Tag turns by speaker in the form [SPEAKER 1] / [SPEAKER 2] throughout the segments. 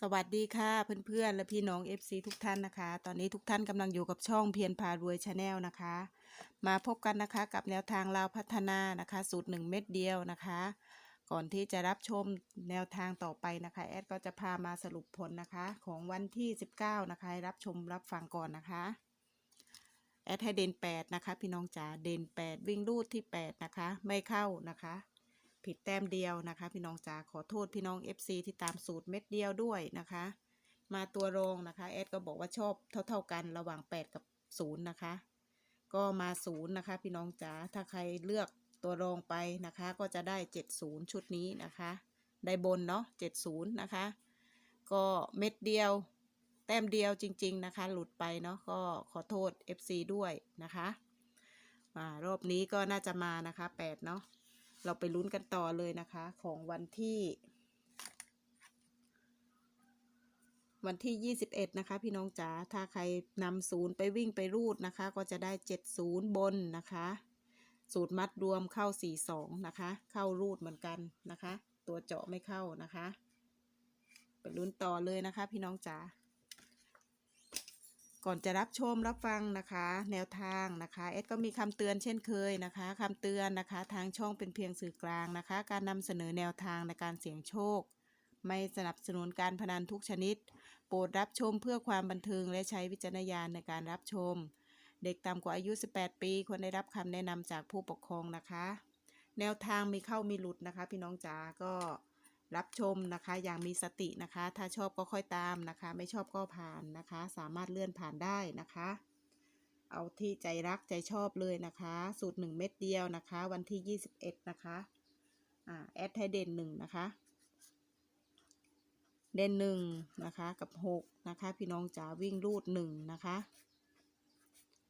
[SPEAKER 1] สวัสดีค่ะเพื่อนๆ และพี่น้อง FC ทุกท่านนะคะ ตอนนี้ทุกท่านกำลังอยู่กับช่องเพียรพารวยชาแนลนะคะ มาพบกันนะคะกับแนวทางลาวพัฒนานะคะ สูตร 1 เม็ดเดียวนะคะ ก่อนที่จะรับชมแนวทางต่อไปนะคะ แอดก็จะพามาสรุปผลนะคะ ของวันที่ 19 นะคะรับชมรับฟังก่อนนะคะ แอดให้เด่น8นะคะ พี่น้องจ๋าเด่น 8 วิ่งรูดที่ 8 นะคะ ไม่เข้านะคะ ผิดแต้มเดียวนะคะ พี่น้องจ๋าขอโทษพี่น้อง FC ที่ตามสูตรเม็ดเดียวด้วยนะคะ มาตัวรองนะคะแอดก็บอกว่าชอบเท่า ๆกันระหว่าง 8 กับ 0 นะคะ ก็มา0นะคะ พี่น้องจ๋าถ้าใครเลือกตัวรองไปนะคะ ก็จะได้ 70 ชุดนี้นะคะ ได้บนเนาะ70 นะคะ ก็เม็ดเดียว แต้มเดียวจริง ๆนะคะ หลุดไปเนาะก็ขอโทษ FC ด้วยนะคะอ่ารอบนี้ก็น่าจะมานะคะ 8 เนาะ เราไปลุ้นกันต่อเลยนะคะ ของวันที่ วันที่ 21 นะคะ พี่น้องจ๋าถ้าใครนำศูนย์ไปวิ่งไปรูดนะคะ ก็จะได้ 70 บนนะคะ สูตรมัดรวมเข้า 42 นะคะ เข้ารูดเหมือนกันนะคะ ตัวเจาะไม่เข้านะคะ ไปลุ้นต่อเลยนะคะ พี่น้องจ๋า ก่อนจะรับชมรับฟังนะคะ แนวทางนะคะเอสก็มีคำเตือนเช่นเคยนะคะคำเตือนนะคะ ทางช่องเป็นเพียงสื่อกลางนะคะ การนำเสนอแนวทางในการเสี่ยงโชค ไม่สนับสนุนการพนันทุกชนิด โปรดรับชมเพื่อความบันเทิงและใช้วิจารณญาณในการรับชม เด็กต่ำกว่าอายุ 18 ปีควรได้รับคำแนะนำจากผู้ปกครองนะคะ แนวทางมีเข้ามีหลุดนะคะ พี่น้องจ๋าก็ รับชมนะคะ อย่างมีสตินะคะ ถ้าชอบก็ค่อยตามนะคะ ไม่ชอบก็ผ่านนะคะ สามารถเลื่อนผ่านได้นะคะ เอาที่ใจรักใจชอบเลยนะคะ สูตร 1 เม็ดเดียวนะคะ วันที่ 21 นะคะอ่าแอดให้เด่นหนึ่งนะคะ เด่นหนึ่งนะคะกับหกนะคะ พี่น้องจ๋าวิ่งรูดหนึ่งนะคะ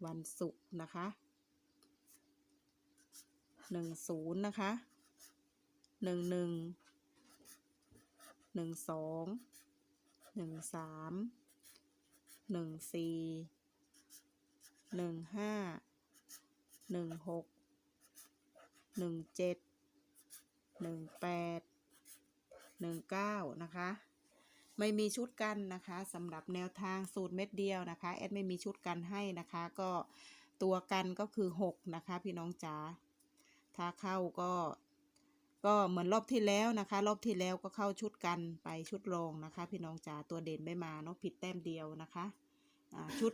[SPEAKER 1] วันศุกร์นะคะหนึ่งศูนย์นะคะหนึ่ง หนึ่งสองหนึ่งสามหนึ่งสี่หนึ่งห้าหนึ่งหกหนึ่งเจ็ดหนึ่งแปดหนึ่งเก้านะคะ ไม่มีชุดกันนะคะสำหรับแนวทางสูตรเม็ดเดียวนะคะแอดไม่มีชุดกันให้นะคะ ก็ตัวกันก็คือ6นะคะ พี่น้องจ๋าถ้าเข้าก็ ก็เหมือนรอบที่แล้วนะคะ รอบที่แล้วก็เข้าชุดกันไปชุดรองนะคะ พี่น้องจ๋าตัวเด่นไม่มาเนาะผิดแต้มเดียวนะคะชุด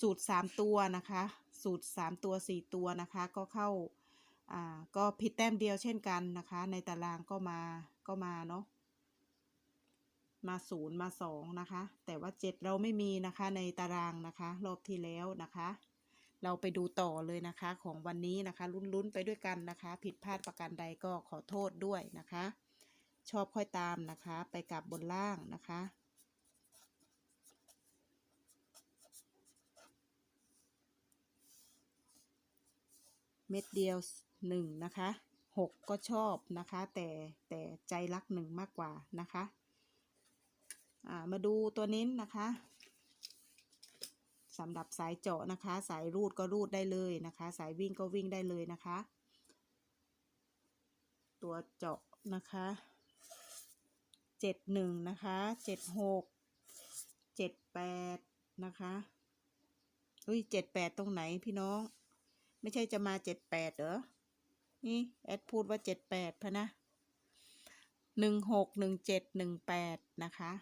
[SPEAKER 1] สูตร 3 ตัวนะคะ สูตร 3 ตัว 4 ตัวนะคะ ก็เข้าอ่าก็ผิดแต้มเดียวเช่นกันนะคะ ในตารางก็มาก็มาเนาะมาศูนย์มาสองนะคะ แต่ว่าเจ็ดเราไม่มีนะคะในตารางนะคะ รอบที่แล้วนะคะ เราไปดูต่อเลยนะคะของวันนี้นะคะลุ้นๆไปด้วยกันนะคะ ผิดพลาดประการใดก็ขอโทษด้วยนะคะ ชอบค่อยตามนะคะ ไปกลับบนล่างนะคะเม็ดเดียวหนึ่งนะคะหกก็ชอบนะคะ แต่แต่ใจรักหนึ่งมากกว่านะคะ อ่ามาดูตัวนี้นะคะ สำหรับสายเจาะนะคะ สายรูดก็รูดได้เลยนะคะ สายวิ่งก็วิ่งได้เลยนะคะ ตัวเจาะนะคะเจ็ดหนึ่งนะคะเจ็ดหกเจ็ดแปดนะคะอุ้ยเจ็ดแปดตรงไหนพี่น้อง ไม่ใช่จะมาเจ็ดแปดเหรอ นี่แอดพูดว่าเจ็ดแปดพะนะหนึ่งหกหนึ่งเจ็ดหนึ่งแปดนะคะ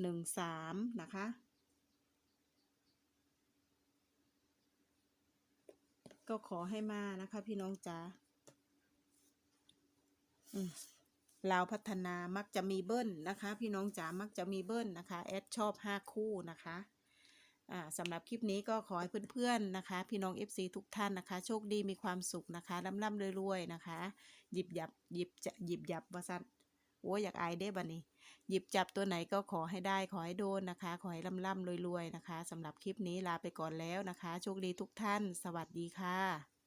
[SPEAKER 1] หนึ่งสามนะคะ ก็ขอให้มานะคะพี่น้องจ๋าอืมลาวพัฒนามักจะมีเบิ้ลนะคะ พี่น้องจ๋ามักจะมีเบิ้ลนะคะแอดชอบห้าคู่นะคะสำหรับคลิปนี้ก็ขอให้เพื่อนๆนะคะ พี่น้อง FC ทุกท่านนะคะ โชคดีมีความสุขนะคะร่ำๆรวยๆนะคะ หยิบหยับหยิบจะหยิบหยับวาสัน โอ้ยอยากอายได้บันนี้ หยิบจับตัวไหนก็ขอให้ได้ขอให้โดนนะคะ ขอให้ร่ำๆรวยๆนะคะสำหรับคลิปนี้ลาไปก่อนแล้วนะคะ โชคดีทุกท่าน สวัสดีค่ะ